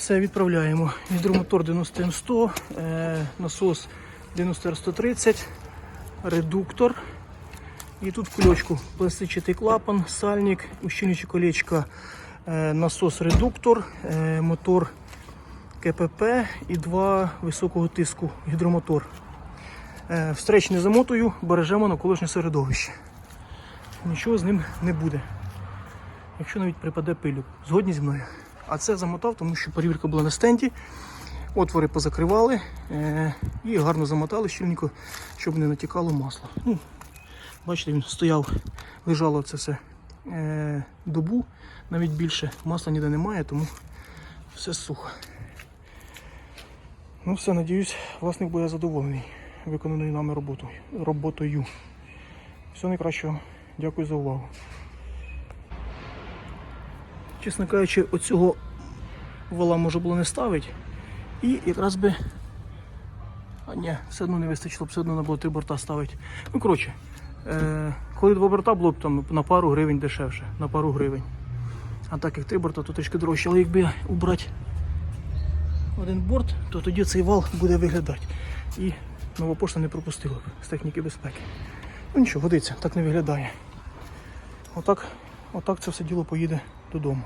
Все, відправляємо. Гідромотор 90М100, е, насос 90R130, редуктор. І тут кульочку пластичний клапан, сальник, ущільнююче колечко, е, насос-редуктор, е, мотор КПП і два високого тиску гідромотор. Встреч не замотую, бережемо навколишнє середовище. Нічого з ним не буде. Якщо навіть припаде пилю, згодні зі мною. А це замотав, тому що перевірка була на стенді. Отвори позакривали е, і гарно замотали щільненько, щоб не натікало масло. Ну, бачите, він стояв, лежало це все е, добу, навіть більше. Масла ніде немає, тому все сухо. Ну все, надіюсь, власник буде задоволений виконаною нами роботою. Всього найкращого. Дякую за увагу. Чесно кажучи, оцього вала можна було не ставити. І якраз би. А ні, все одно не вистачило, все одно треба було три борта ставити. Ну, коротше, е, коли два борта було б там на пару гривень дешевше, на пару гривень. А так як три борта, то трішки дорожче. Але якби убрати один борт, то тоді цей вал буде виглядати. І нова пошта не пропустила б з техніки безпеки. Ну нічого, годиться, так не виглядає. Отак, отак це все діло поїде додому.